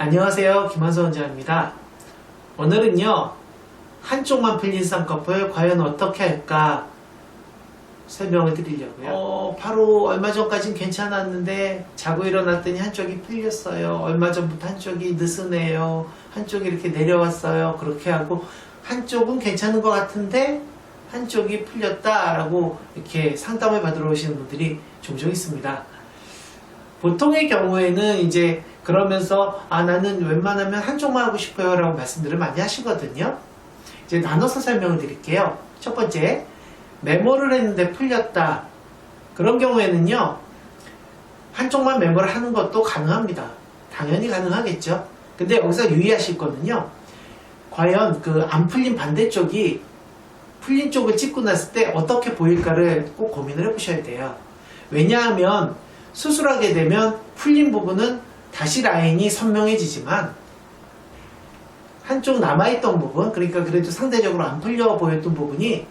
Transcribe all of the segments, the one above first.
안녕하세요. 김한서 원장입니다. 오늘은요, 한쪽만 풀린 쌍꺼풀 과연 어떻게 할까 설명을 드리려고요. 어, 바로 얼마 전까진 괜찮았는데 자고 일어났더니 한쪽이 풀렸어요. 얼마 전부터 한쪽이 느슨해요. 한쪽이 이렇게 내려왔어요. 그렇게 하고 한쪽은 괜찮은 것 같은데 한쪽이 풀렸다라고 이렇게 상담을 받으러 오시는 분들이 종종 있습니다. 보통의 경우에는 이제 그러면서 아 나는 웬만하면 한쪽만 하고 싶어요. 라고 말씀들을 많이 하시거든요. 이제 나눠서 설명을 드릴게요. 첫 번째 메모를 했는데 풀렸다. 그런 경우에는요 한쪽만 메모를 하는 것도 가능합니다. 당연히 가능하겠죠. 근데 여기서 유의하실 거는요 과연 그 안 풀린 반대쪽이 풀린 쪽을 찍고 났을 때 어떻게 보일까를 꼭 고민을 해보셔야 돼요. 왜냐하면 수술하게 되면 풀린 부분은 다시 라인이 선명해지지만 한쪽 남아있던 부분 그러니까 그래도 상대적으로 안 풀려 보였던 부분이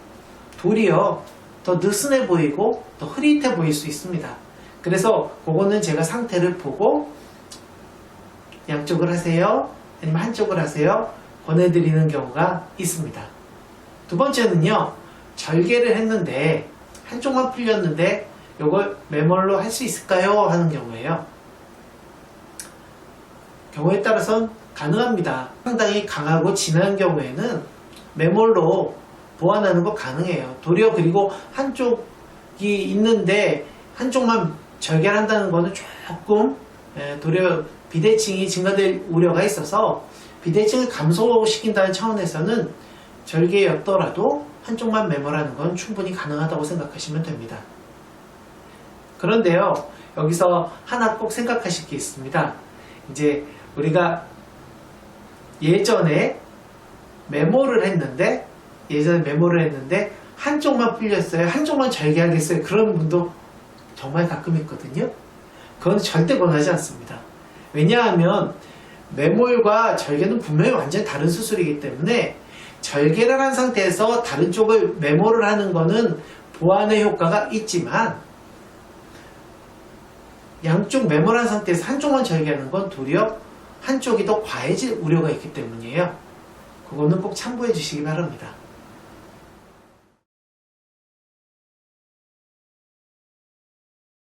도리어 더 느슨해 보이고 더 흐릿해 보일 수 있습니다 그래서 그거는 제가 상태를 보고 양쪽을 하세요 아니면 한쪽을 하세요 권해드리는 경우가 있습니다 두 번째는요 절개를 했는데 한쪽만 풀렸는데 이걸 매몰로 할 수 있을까요? 하는 경우에요. 경우에 따라서는 가능합니다. 상당히 강하고 진한 경우에는 매몰로 보완하는 거 가능해요. 도리어 그리고 한쪽이 있는데 한쪽만 절개한다는 거는 조금 예, 도리어 비대칭이 증가될 우려가 있어서 비대칭을 감소시킨다는 차원에서는 절개였더라도 한쪽만 매몰하는 건 충분히 가능하다고 생각하시면 됩니다. 그런데요, 여기서 하나 꼭 생각하실 게 있습니다. 이제 우리가 예전에 메모를 했는데, 예전에 메모를 했는데, 한쪽만 풀렸어요. 한쪽만 절개하겠어요. 그런 분도 정말 가끔 있거든요. 그건 절대 권하지 않습니다. 왜냐하면 메몰과 절개는 분명히 완전히 다른 수술이기 때문에 절개를 한 상태에서 다른 쪽을 메모를 하는 거는 보완의 효과가 있지만 양쪽 메모한 상태에서 한쪽만 절개하는 건 도리어 한쪽이 더 과해질 우려가 있기 때문이에요. 그거는 꼭 참고해 주시기 바랍니다.